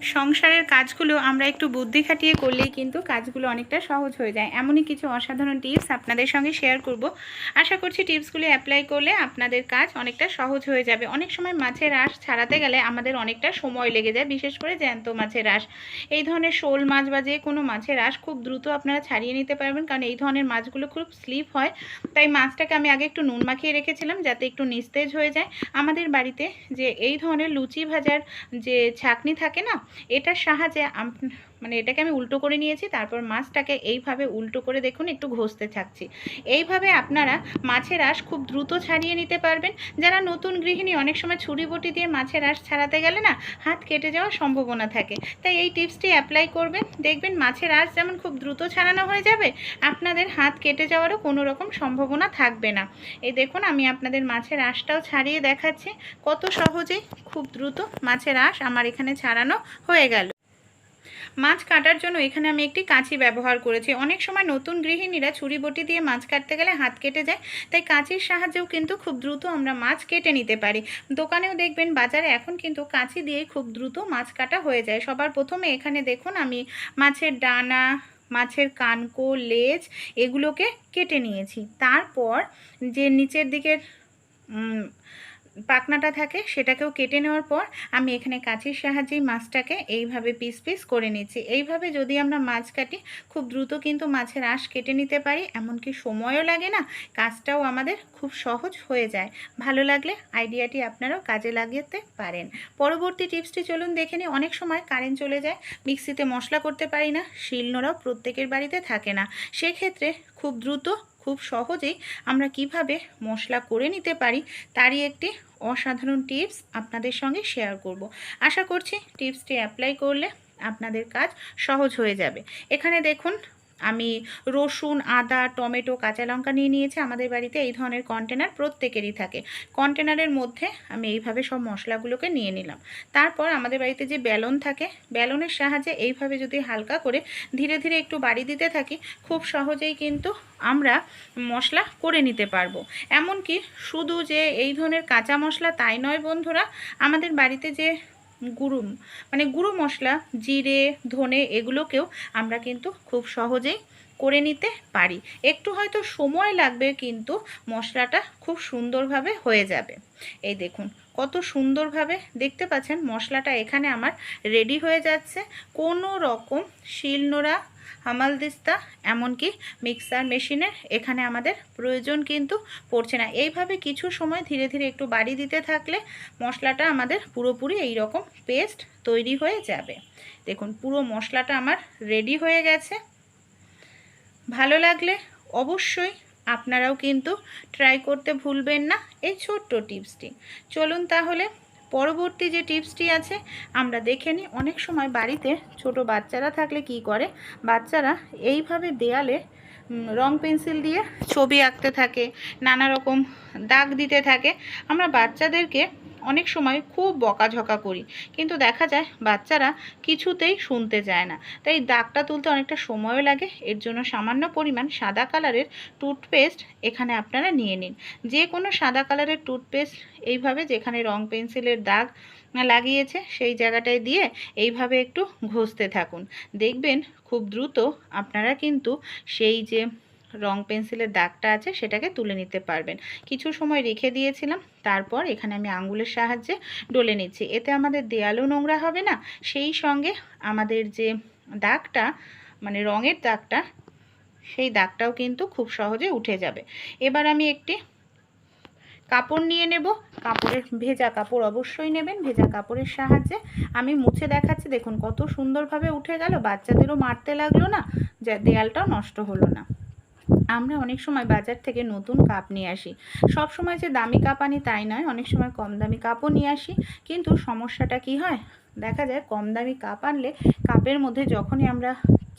সংসারের কাজগুলো আমরা একটু বুদ্ধি খাটিয়ে করলেই কিন্তু কাজগুলো অনেকটা সহজ হয়ে যায়। এমনই কিছু অসাধারণ টিপস আপনাদের সঙ্গে শেয়ার করব। আশা করছি টিপসগুলো অ্যাপ্লাই করলে আপনাদের কাজ অনেকটা সহজ হয়ে যাবে। অনেক সময় মাছের আঁশ ছাড়াতে গেলে আমাদের অনেকটা সময় লেগে যায়, বিশেষ করে জ্যান্ত মাছের আঁশ। এই ধরনের শোল মাছ বা যে কোনো মাছের আঁশ খুব দ্রুত আপনারা ছাড়িয়ে নিতে পারবেন, কারণ এই ধরনের মাছগুলো খুব স্লিপ হয়। তাই মাছটাকে আমি আগে একটু নুন মাখিয়ে রেখেছিলাম যাতে একটু নিস্তেজ হয়ে যায়। আমাদের বাড়িতে যে এই ধরনের লুচি ভাজার যে ছাকনি থাকে না এটার সাহায্যে মানে এটাকে আমি উল্টো করে নিয়েছি, তারপর মাছটাকে এইভাবে উল্টো করে দেখুন, একটু ঘষতে থাকছি। এইভাবে আপনারা মাছের আঁশ খুব দ্রুত ছাড়িয়ে নিতে পারবেন। যারা নতুন গৃহিণী, অনেক সময় ছুরি বটি দিয়ে মাছের আঁশ ছাড়াতে গেলে না, হাত কেটে যাওয়ার সম্ভাবনা থাকে। তাই এই টিপসটি অ্যাপ্লাই করবেন। দেখবেন মাছের আঁশ যেমন খুব দ্রুত ছাড়ানো হয়ে যাবে, আপনাদের হাত কেটে যাওয়ারও কোনো রকম সম্ভাবনা থাকবে না। এই দেখুন, আমি আপনাদের মাছের আঁশটাও ছাড়িয়ে দেখাচ্ছি। কত সহজেই খুব দ্রুত মাছের আঁশ আমার এখানে ছাড়ানো হয়ে গেল। মাছ কাটার জন্য এখানে আমি একটি কাঁচি ব্যবহার করেছি। অনেক সময় নতুন গৃহিণীরা ছুরি বটি দিয়ে মাছ কাটতে গেলে হাত কেটে যায়, তাই কাঁচির সাহায্যেও কিন্তু খুব দ্রুত আমরা মাছ কেটে নিতে পারি। দোকানেও দেখবেন বাজারে এখন কিন্তু কাঁচি দিয়েই খুব দ্রুত মাছ কাটা হয়ে যায়। সবার প্রথমে এখানে দেখুন আমি মাছের ডানা, মাছের কানকো, লেজ এগুলোকে কেটে নিয়েছি। তারপর যে নিচের দিকের উম, পাখনাটা থাকে সেটাকেও কেটে নেওয়ার পর আমি এখানে কাঁচির সাহায্যেই মাছটাকে এইভাবে পিস পিস করে নিচ্ছি। এইভাবে যদি আমরা মাছ কাটি খুব দ্রুত কিন্তু মাছের আঁশ কেটে নিতে পারি এমনকি সময়ও লাগে না কাজটাও আমাদের খুব সহজ হয়ে যায়। ভালো লাগলে আইডিয়াটি আপনারাও কাজে লাগাতে পারেন। পরবর্তী টিপসটি চলুন দেখে নিই অনেক সময় কারেন্ট চলে যায় মিক্সিতে মশলা করতে পারি না শিলনোড়াও প্রত্যেকের বাড়িতে থাকে না। সেক্ষেত্রে খুব দ্রুত খুব সহজেই আমরা কীভাবে মশলা করে নিতে পারি তারই একটি অসাধারণ টিপস আপনাদের সঙ্গে শেয়ার করব। আশা করছি টিপসটি অ্যাপ্লাই করলে আপনাদের কাজ সহজ হয়ে যাবে। এখানে দেখুন আমি রসুন, আদা, টমেটো, কাঁচা লঙ্কা নিয়ে নিয়েছি। আমাদের বাড়িতে এই ধরনের কন্টেনার প্রত্যেকেরই থাকে। কন্টেনারের মধ্যে আমি এইভাবে সব মশলাগুলোকে নিয়ে নিলাম। তারপর আমাদের বাড়িতে যে বেলন থাকে, বেলনের সাহায্যে এইভাবে যদি হালকা করে ধীরে ধীরে একটু বাড়ি দিতে থাকি, খুব সহজেই কিন্তু আমরা মশলা করে নিতে পারব। এমনকি শুধু যে এই ধরনের কাঁচা মশলা তাই নয় বন্ধুরা, আমাদের বাড়িতে যে গুঁড়ো মানে গুঁড়ো মশলা, জিরে, ধনে এগুলোকেও আমরা কিন্তু খুব সহজেই করে নিতে পারি। একটু হয়তো সময় লাগবে কিন্তু মশলাটা খুব সুন্দরভাবে হয়ে যাবে। এই দেখুন, কত সুন্দরভাবে দেখতে পাচ্ছেন মশলাটা এখানে আমার রেডি হয়ে যাচ্ছে। কোনো রকম শিলনোড়া হামালদিস্তা এমনকি মিক্সার মেশিনের এখানে আমাদের প্রয়োজন কিন্তু পড়ছে না। এইভাবে কিছু সময় ধীরে ধীরে একটু বাড়ি দিতে থাকলে মশলাটা আমাদের পুরোপুরি এই রকম পেস্ট তৈরি হয়ে যাবে। দেখুন, পুরো মশলাটা আমার রেডি হয়ে গেছে। ভালো লাগলে অবশ্যই আপনারাও কিন্তু ট্রাই করতে ভুলবেন না এই ছোট্ট টিপসটি। চলুন তাহলে পরবর্তী যে টিপসটি আছে, আমরা দেখে নিই। অনেক সময় বাড়িতে ছোট বাচ্চারা থাকলে কি করে? বাচ্চারা এইভাবে দেয়ালে রং পেন্সিল দিয়ে ছবি আঁকতে থাকে, নানা রকম দাগ দিতে থাকে। আমরা বাচ্চাদেরকে অনেক সময় খুব বকাঝকা করি। কিন্তু দেখা যায় বাচ্চারা কিছুতেই শুনতে চায় না। তাই দাগটা তুলতে অনেকটা সময়ও লাগে। এর জন্য সামান্য পরিমাণ সাদা কালারের টুথপেস্ট এখানে আপনারা নিয়ে নিন। যে কোনো সাদা কালারের টুথপেস্ট এইভাবে যেখানে রং পেন্সিলের দাগ লাগিয়েছে সেই জায়গাটায় দিয়ে এইভাবে একটু ঘষতে থাকুন। দেখবেন খুব দ্রুত আপনারা কিন্তু সেই যে রং পেন্সিলের দাগটা আছে সেটাকে তুলে নিতে পারবেন। কিছু সময় রেখে দিয়েছিলাম, তারপর এখানে আমি আঙ্গুলের সাহায্যে ডলে নিচ্ছি। এতে আমাদের দেয়ালও নোংরা হবে না, সেই সঙ্গে আমাদের যে দাগটা মানে রঙের দাগটা, সেই দাগটাও কিন্তু খুব সহজে উঠে যাবে। এবার আমি একটি কাপড় নিয়ে নেব। কাপড়ের, ভেজা কাপড় অবশ্যই নেবেন, ভেজা কাপড়ের সাহায্যে। আমি মুছে দেখাচ্ছি, দেখুন কত সুন্দরভাবে উঠে গেল, বাচ্চাদেরও মারতে লাগল না, যা দেয়ালটাও নষ্ট হলো না। আমরা অনেক সময় বাজার থেকে নতুন কাপ নিয়ে আসি। সব সময় যে দামি কাপ আনি তাই নয়, অনেক সময় কম দামি কাপও নিয়ে আসি। কিন্তু সমস্যাটা কি হয়? দেখা যায় কম দামি কাপ আনলে কাপের মধ্যে যখনই আমরা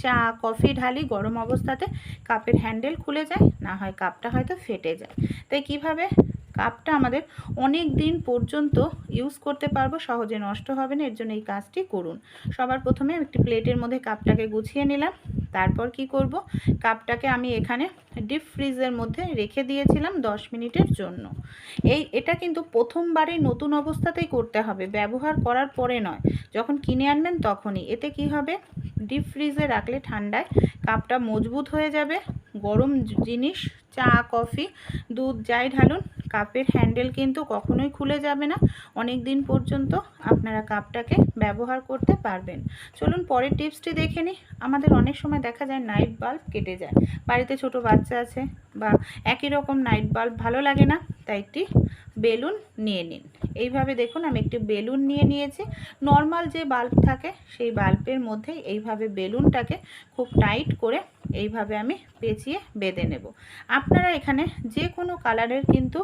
চা, কফি ঢালি, গরম অবস্থাতে কাপের হ্যান্ডেল খুলে যায়, না হয় কাপটা হয়তো ফেটে যায়। তাই কীভাবে? কাপটা আমাদের অনেক দিন পর্যন্ত ইউজ করতে পারব, সহজে নষ্ট হবে না, এর জন্য এই কাজটি করুন। সবার প্রথমে একটি প্লেটের মধ্যে কাপটাকে গুছিয়ে নিলাম। তারপর কি করব? কাপটাকে আমি এখানে ডিপ ফ্রিজের মধ্যে রেখে দিয়েছিলাম দশ মিনিটের জন্য। এই, এটা কিন্তু প্রথমবারে নতুন অবস্থাতেই করতে হবে, ব্যবহার করার পরে নয়। যখন কিনে আনবেন তখনই। এতে কি হবে? ডিপ ফ্রিজে রাখলে ঠান্ডায় কাপটা মজবুত হয়ে যাবে। গরম জিনিস, চা, কফি, দুধ যাই ঢালুন, কাপের হ্যান্ডেল কিন্তু কখনোই খুলে যাবে না। অনেক দিন পর্যন্ত আপনারা কাপটাকে ব্যবহার করতে পারবেন। চলুন পরের টিপসটি দেখে নিই। আমাদের অনেক সময় দেখা যায় নাইট বাল্ব কেটে যায়। বাড়িতে ছোট বাচ্চা আছে বা একই রকম নাইট বাল্ব ভালো লাগে না, তাই একটি বেলুন নিয়ে নিন। এইভাবে দেখুন, আমি একটি বেলুন নিয়ে নিয়েছি। নর্মাল যে বাল্ব থাকে, সেই বাল্বের মধ্যে এইভাবে বেলুনটাকে খুব টাইট করে এইভাবে আমি পেঁচিয়ে বেঁধে নেব। আপনারা এখানে যে কোনো কালারের কিন্তু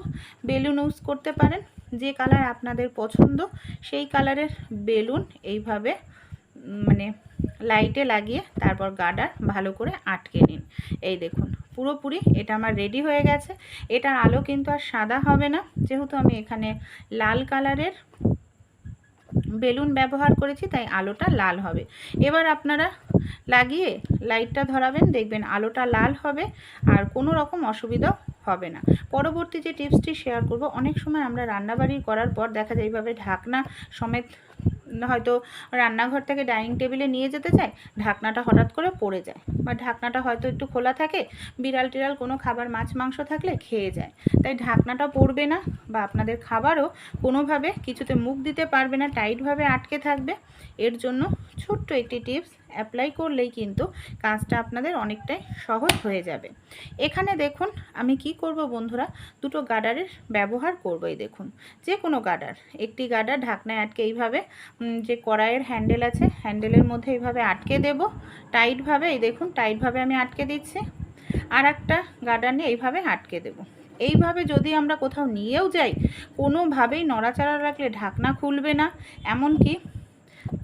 বেলুন ইউজ করতে পারেন। যে কালার আপনাদের পছন্দ, সেই কালারের বেলুন এইভাবে মানে লাইটে লাগিয়ে তারপর গার্ডার ভালো করে আটকে নিন। এই দেখুন, পুরোপুরি এটা আমার রেডি হয়ে গেছে। এটার আলো কিন্তু আর সাদা হবে না। যেহেতু আমি এখানে লাল কালারের বেলুন ব্যবহার করেছি, তাই আলোটা লাল হবে। এবার আপনারা লাগিয়ে লাইটটা ধরাবেন, দেখবেন আলোটা লাল হবে আর কোনো রকম অসুবিধা হবে না। পরবর্তী যে টিপসটি শেয়ার করব, অনেক সময় আমরা রান্নাবাড়ি করার পর দেখা যায় এইভাবে ঢাকনা সমেত হয়তো রান্নাঘর থেকে ডাইনিং টেবিলে নিয়ে যেতে চাই ঢাকনাটা হঠাৎ করে পড়ে যায় বা ঢাকনাটা হয়তো একটু খোলা থাকে, বিড়াল টিড়াল কোনো খাবার, মাছ, মাংস থাকলে খেয়ে যায়। তাই ঢাকনাটা পড়বে না বা আপনাদের খাবারও কোনোভাবে কিছুতে মুখ দিতে পারবে না, টাইটভাবে আটকে থাকবে। এর জন্য ছোট্ট একটি টিপস অ্যাপ্লাই করলেই কিন্তু কাজটা আপনাদের অনেকটাই সহজ হয়ে যাবে। এখানে দেখুন, আমি কি করব বন্ধুরা? দুটো গার্ডারের ব্যবহার করব এই দেখুন। যে কোনো গার্ডার একটি গার্ডার ঢাকনায় আটকে এইভাবে যে কড়াইয়ের হ্যান্ডেল আছে হ্যান্ডেলের মধ্যে এইভাবে আটকে দেব। টাইটভাবে এই দেখুন টাইটভাবে আমি আটকে দিচ্ছি। আর একটা গার্ডার নিয়ে এইভাবে আটকে দেব। এইভাবে যদি আমরা কোথাও নিয়েও যাই, কোনোভাবেই নড়াচড়া রাখলে ঢাকনা খুলবে না। এমনকি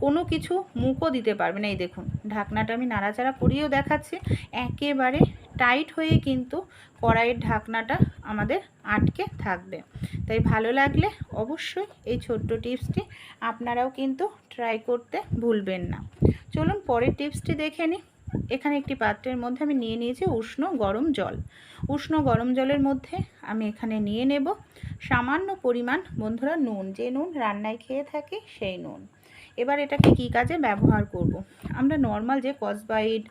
কোনো কিছু মুখও দিতে পারবে না। এই দেখুন, ঢাকনাটা আমি নাড়াচাড়া করিয়েও দেখাচ্ছি। একেবারে টাইট হয়ে কিন্তু কড়াইয়ের ঢাকনাটা আমাদের আটকে থাকবে। তাই ভালো লাগলে অবশ্যই এই ছোট্ট টিপসটি আপনারাও কিন্তু ট্রাই করতে ভুলবেন না। চলুন পরের টিপসটি দেখে নিই। এখানে একটি পাত্রের মধ্যে আমি নিয়ে নিয়েছি উষ্ণ গরম জল। উষ্ণ গরম জলের মধ্যে আমি এখানে নিয়ে নেব সামান্য পরিমাণ বন্ধুরা নুন। যে নুন রান্নায় খেয়ে থাকি সেই নুন। এবার এটাকে কী কাজে ব্যবহার করব। আমরা নর্মাল যে কসবাইট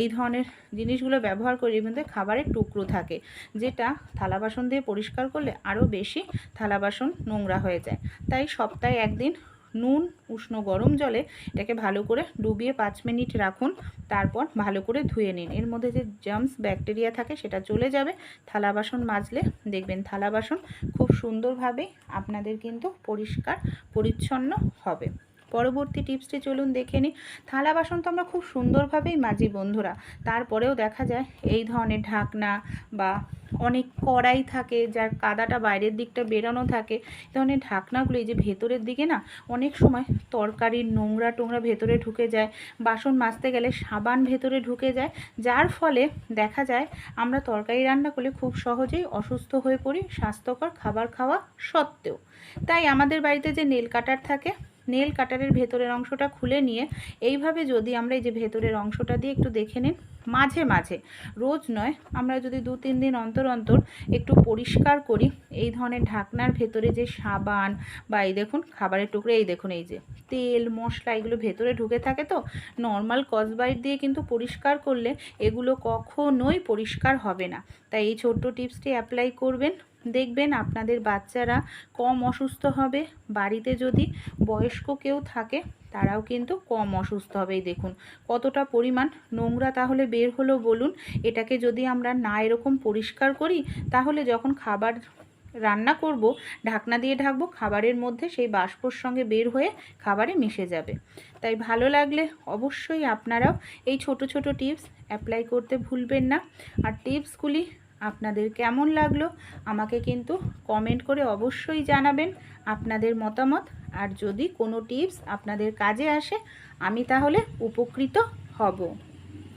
এই ধরনের জিনিসগুলো ব্যবহার করি, এর মধ্যে খাবারের টুকরো থাকে, যেটা থালা বাসন দিয়ে পরিষ্কার করলে আরও বেশি থালা বাসন নোংরা হয়ে যায়। তাই সপ্তাহে একদিন নুন, উষ্ণ গরম জলে এটাকে ভালো করে ডুবিয়ে পাঁচ মিনিট রাখুন। তারপর ভালো করে ধুয়ে নিন। এর মধ্যে যে জার্মস ব্যাকটেরিয়া থাকে সেটা চলে যাবে। থালা বাসন মাজলে দেখবেন থালা বাসন খুব সুন্দরভাবে আপনাদের কিন্তু পরিষ্কার, পরিচ্ছন্ন হবে। পরবর্তী টিপসটি চলুন দেখে নিই। থালা বাসন তো আমরা খুব সুন্দরভাবেই মাজি বন্ধুরা। তারপরেও দেখা যায় এই ধরনের ঢাকনা বা অনেক কড়াই থাকে, যার কাদাটা বাইরের দিকটা বেরানো থাকে ধরনের ঢাকনাগুলো এই যে ভেতরের দিকে না, অনেক সময় তরকারির নোংরা টোংরা ভেতরে ঢুকে যায়, বাসন মাজতে গেলে সাবান ভেতরে ঢুকে যায়, যার ফলে দেখা যায় আমরা তরকারি রান্না করলে খুব সহজেই অসুস্থ হয়ে পড়ি, স্বাস্থ্যকর খাবার খাওয়া সত্ত্বেও। তাই আমাদের বাড়িতে যে নেল কাটার থাকে নেল কাটারের ভেতরের অংশটা খুলে নিয়ে এইভাবে যদি আমরা এই যে ভেতরের অংশটা দিয়ে একটু দেখে নিন মাঝে মাঝে, রোজ নয়, আমরা যদি দু তিন দিন অন্তর অন্তর একটু পরিষ্কার করি, এই ধরনের ঢাকনার ভেতরে যে সাবান বা এই দেখুন খাবারের টুকরো, এই দেখুন এই যে তেল, মশলা, এগুলো ভেতরে ঢুকে থাকে তো নর্মাল কসবাইট দিয়ে কিন্তু পরিষ্কার করলে এগুলো কখনোই পরিষ্কার হবে না। তাই এই ছোট্ট টিপসটি অ্যাপ্লাই করবেন। দেখবেন আপনাদের বাচ্চারা কম অসুস্থ হবে। বাড়িতে যদি বয়স্ক কেউ থাকে, তারাও কিন্তু কম অসুস্থ হবে। দেখুন, কতটা পরিমাণ নোংরা। তাহলে বের হলো, বলুন, এটাকে যদি আমরা না এরকম পরিষ্কার করি, তাহলে যখন খাবার রান্না করব, ঢাকনা দিয়ে ঢাকবো, খাবারের মধ্যে সেই বাষ্পর সঙ্গে বের হয়ে খাবারে মিশে যাবে। তাই ভালো লাগলে অবশ্যই আপনারাও এই ছোট ছোট টিপস অ্যাপ্লাই করতে ভুলবেন না। আর টিপসগুলি আপনাদের কেমন লাগল আমাকে কিন্তু কমেন্ট করে অবশ্যই জানাবেন আপনাদের মতামত। আর যদি কোনো টিপস আপনাদের কাজে আসে, আমি তাহলে উপকৃত হব।